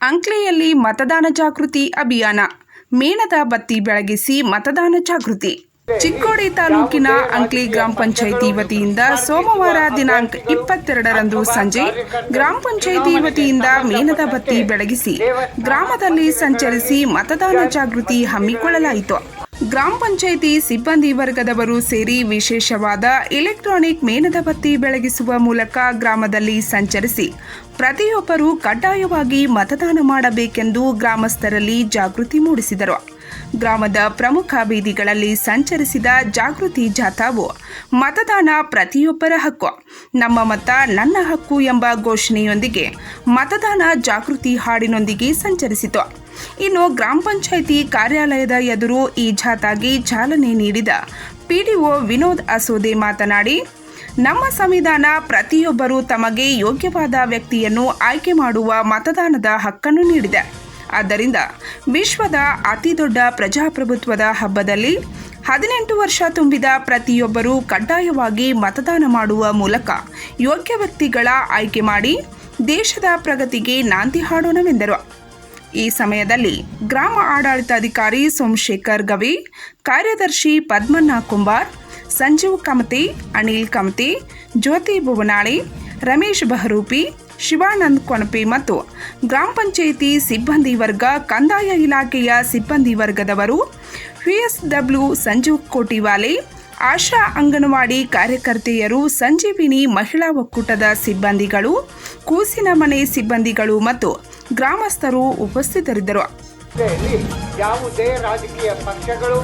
ಅಂಕ್ಲೆಯಲ್ಲಿ ಮತದಾನ ಜಾಗೃತಿ ಅಭಿಯಾನ. ಮೇಣದ ಬತ್ತಿ ಬೆಳಗಿಸಿ ಮತದಾನ ಜಾಗೃತಿ. ಚಿಕ್ಕೋಡಿ ತಾಲೂಕಿನ ಅಂಕ್ಲಿ ಗ್ರಾಮ ಪಂಚಾಯಿತಿ ವತಿಯಿಂದ ಸೋಮವಾರ ದಿನಾಂಕ ಇಪ್ಪತ್ತೆರಡರಂದು ಸಂಜೆ ಗ್ರಾಮ ಪಂಚಾಯಿತಿ ವತಿಯಿಂದ ಮೇಣದ ಬತ್ತಿ ಬೆಳಗಿಸಿ ಗ್ರಾಮದಲ್ಲಿ ಸಂಚರಿಸಿ ಮತದಾನ ಜಾಗೃತಿ ಹಮ್ಮಿಕೊಳ್ಳಲಾಯಿತು. ಗ್ರಾಮ ಪಂಚಾಯಿತಿ ಸಿಬ್ಬಂದಿ ವರ್ಗದವರು ಸೇರಿ ವಿಶೇಷವಾದ ಎಲೆಕ್ಟ್ರಾನಿಕ್ ಮೇಣದ ಬತ್ತಿ ಬೆಳಗಿಸುವ ಮೂಲಕ ಗ್ರಾಮದಲ್ಲಿ ಸಂಚರಿಸಿ ಪ್ರತಿಯೊಬ್ಬರು ಕಡ್ಡಾಯವಾಗಿ ಮತದಾನ ಮಾಡಬೇಕೆಂದು ಗ್ರಾಮಸ್ಥರಲ್ಲಿ ಜಾಗೃತಿ ಮೂಡಿಸಿದರು. ಗ್ರಾಮದ ಪ್ರಮುಖ ಬೀದಿಗಳಲ್ಲಿ ಸಂಚರಿಸಿದ ಜಾಗೃತಿ ಜಾಥಾವು ಮತದಾನ ಪ್ರತಿಯೊಬ್ಬರ ಹಕ್ಕು. ನಮ್ಮ ಮತ ನನ್ನ ಹಕ್ಕು ಎಂಬ ಘೋಷಣೆಯೊಂದಿಗೆ ಮತದಾನ ಜಾಗೃತಿ ಹಾಡಿನೊಂದಿಗೆ ಸಂಚರಿಸಿತು. ಇನ್ನು ಗ್ರಾಮ ಪಂಚಾಯಿತಿ ಕಾರ್ಯಾಲಯದ ಎದುರು ಈ ಜಾಥಾಗೆ ಚಾಲನೆ ನೀಡಿದ ಪಿಡಿಒ ವಿನೋದ್ ಅಸೋದೆ ಮಾತನಾಡಿ ನಮ್ಮ ಸಂವಿಧಾನ ಪ್ರತಿಯೊಬ್ಬರೂ ತಮಗೆ ಯೋಗ್ಯವಾದ ವ್ಯಕ್ತಿಯನ್ನು ಆಯ್ಕೆ ಮಾಡುವ ಮತದಾನದ ಹಕ್ಕನ್ನು ನೀಡಿದೆ. ಆದ್ದರಿಂದ ವಿಶ್ವದ ಅತಿದೊಡ್ಡ ಪ್ರಜಾಪ್ರಭುತ್ವದ ಹಬ್ಬದಲ್ಲಿ ಹದಿನೆಂಟು ವರ್ಷ ತುಂಬಿದ ಪ್ರತಿಯೊಬ್ಬರೂ ಕಡ್ಡಾಯವಾಗಿ ಮತದಾನ ಮಾಡುವ ಮೂಲಕ ಯೋಗ್ಯ ವ್ಯಕ್ತಿಗಳ ಆಯ್ಕೆ ಮಾಡಿ ದೇಶದ ಪ್ರಗತಿಗೆ ನಾಂದಿ ಹಾಡೋಣವೆಂದರು. ಈ ಸಮಯದಲ್ಲಿ ಗ್ರಾಮ ಆಡಳಿತಾಧಿಕಾರಿ ಸೋಮಶೇಖರ್ ಗವಿ, ಕಾರ್ಯದರ್ಶಿ ಪದ್ಮಣ್ಣ ಕುಂಬಾರ್ ಸಂಜೀವ್ ಕಮತಿ, ಅನಿಲ್ ಕಮತಿ, ಜ್ಯೋತಿ ಭುವನಾಳಿ, ರಮೇಶ್ ಬಹರೂಪಿ, ಶಿವಾನಂದ್ ಕೊಣಪಿ ಮತ್ತು ಗ್ರಾಮ ಪಂಚಾಯಿತಿ ಸಿಬ್ಬಂದಿ ವರ್ಗ, ಕಂದಾಯ ಇಲಾಖೆಯ ಸಿಬ್ಬಂದಿ ವರ್ಗದವರು, ಪಿಎಸ್ಡಬ್ಲ್ಯೂ ಸಂಜೀವ್ ಕೋಟಿವಾಲೆ, ಆಶಾ ಅಂಗನವಾಡಿ ಕಾರ್ಯಕರ್ತೆಯರು, ಸಂಜೀವಿನಿ ಮಹಿಳಾ ಒಕ್ಕೂಟದ ಸಿಬ್ಬಂದಿಗಳು, ಕೂಸಿನ ಮನೆ ಸಿಬ್ಬಂದಿಗಳು ಮತ್ತು ಗ್ರಾಮಸ್ಥರು ಉಪಸ್ಥಿತರಿದ್ದರು. ಯಾವುದೇ ರಾಜಕೀಯ ಪಕ್ಷಗಳು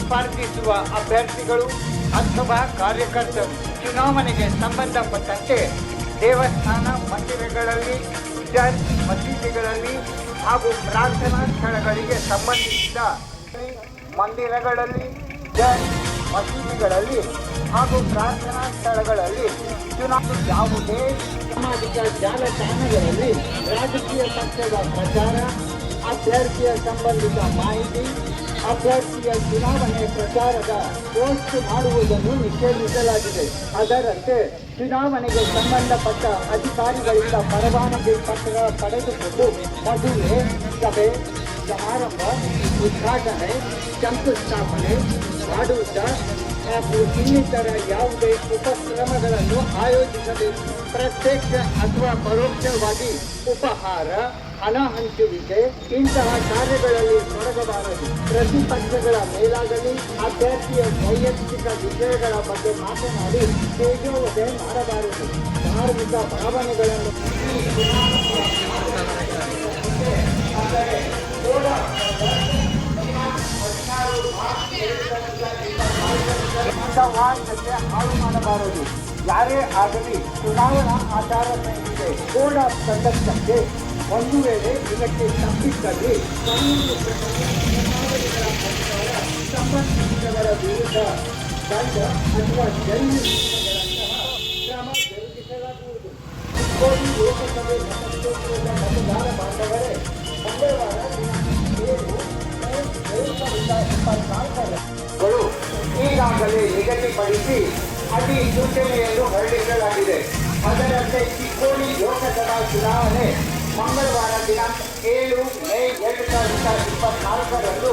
ಸ್ಪರ್ಧಿಸುವ ಅಭ್ಯರ್ಥಿಗಳು ಅಥವಾ ಕಾರ್ಯಕರ್ತರು ಚುನಾವಣೆಗೆ ಸಂಬಂಧಪಟ್ಟಂತೆ ದೇವಸ್ಥಾನ ಮಂದಿರಗಳಲ್ಲಿ ವಿದ್ಯಾರ್ಥಿ ಮಸೀದಿಗಳಲ್ಲಿ ಹಾಗೂ ಪ್ರಾರ್ಥನಾ ಸ್ಥಳಗಳಿಗೆ ಸಂಬಂಧಿಸಿದ ಮಂದಿರಗಳಲ್ಲಿ ಚರ್ಚ್ ಮಸೀದಿಗಳಲ್ಲಿ ಹಾಗೂ ಪ್ರಾರ್ಥನಾ ಸ್ಥಳಗಳಲ್ಲಿ ಚುನಾವಣೆ ಯಾವುದೇ ಸಾಮಾಜಿಕ ಜಾಲತಾಣಗಳಲ್ಲಿ ರಾಜಕೀಯ ಪಕ್ಷದ ಪ್ರಚಾರ, ಅಭ್ಯರ್ಥಿಯ ಸಂಬಂಧಿತ ಮಾಹಿತಿ ಅಭ್ಯರ್ಥಿಯ ಚುನಾವಣೆ ಪ್ರಚಾರದ ಪೋಸ್ಟ್ ಮಾಡುವುದನ್ನು ನಿಷೇಧಿಸಲಾಗಿದೆ. ಅದರಂತೆ, ಚುನಾವಣೆಗೆ ಸಂಬಂಧಪಟ್ಟ ಅಧಿಕಾರಿಗಳಿಂದ ಪರವಾನಗಿ ಪತ್ರ ಪಡೆದುಕೊಂಡು ಮದುವೆ, ಸಭೆ, ಸಮಾರಂಭ, ಉದ್ಘಾಟನೆ, ಶಂಕುಸ್ಥಾಪನೆ ಮಾಡುವುದ ಹಾಗೂ ಇನ್ನಿತರ ಯಾವುದೇ ಉಪಕ್ರಮಗಳನ್ನು ಆಯೋಜಿಸಬೇಕು. ಪ್ರತ್ಯಕ್ಷ ಅಥವಾ ಪರೋಕ್ಷವಾಗಿ ಉಪಹಾರ ಹಣ ಹಂಚುವಿಕೆ ಇಂತಹ ಕಾರ್ಯಗಳಲ್ಲಿ ತೊಡಗಬಾರದು. ಪ್ರತಿಪಕ್ಷಗಳ ಮೇಲಾಗಲಿ, ಅಭ್ಯರ್ಥಿಯ ವೈಯಕ್ತಿಕ ವಿಷಯಗಳ ಬಗ್ಗೆ ಮಾತನಾಡಿ, ತೇಜೋವಧೆ ಮಾಡಬಾರದು. ಧಾರ್ಮಿಕ ಭಾವನೆಗಳನ್ನು ಸಮಾಜಕ್ಕೆ ಹಾಳು ಮಾಡಬಾರದು. ಯಾರೇ ಆಗಲಿ ಚುನಾವಣಾ ಆಚಾರ ಸಂಹಿತೆ ಪೂರ್ಣ ಕಂಡಕ್ಟಕ್ಕೆ ಒಂದು ವೇಳೆ ಇದಕ್ಕೆ ತಪ್ಪಿದ್ದಲ್ಲಿ ಕಾನೂನು ಪ್ರಕಾರ ಸಂಬಂಧಿಸಿದವರ ವಿರುದ್ಧ ದಂಡ ಅಥವಾ ಜೈಲು ನಿಗದಿಪಡಿಸಿ ಅತಿ ಸೂಚನೆಯನ್ನು ಹೊರಡಿಸಲಾಗಿದೆ ಅದರಂತೆ ಚಿಕ್ಕೋಡಿ ಲೋಕಸಭಾ ಚುನಾವಣೆ ಮಂಗಳವಾರ ದಿನಾಂಕ ಏಳು ಮೇ ಎರಡು ಸಾವಿರದ ಇಪ್ಪತ್ನಾಲ್ಕರಂದು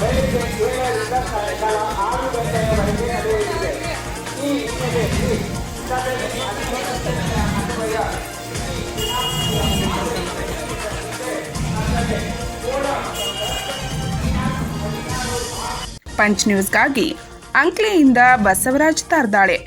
ಬೆಳಗ್ಗೆ ಏಳರಿಂದ ಸಾಯಂಕಾಲ ಆರು ಗಂಟೆಯವರೆಗೆ ನಡೆಯಲಿದೆ ಈ ಹಿನ್ನೆಲೆಯಲ್ಲಿ ಅನುಮೋದನೆ ಅನ್ವಯ ಪಂಚ್ ನ್ಯೂಸ್ಗಾಗಿ ಅಂಕ್ಲೆಯಿಂದ ಬಸವರಾಜ್ ತಾರ್ದಾಳೆ.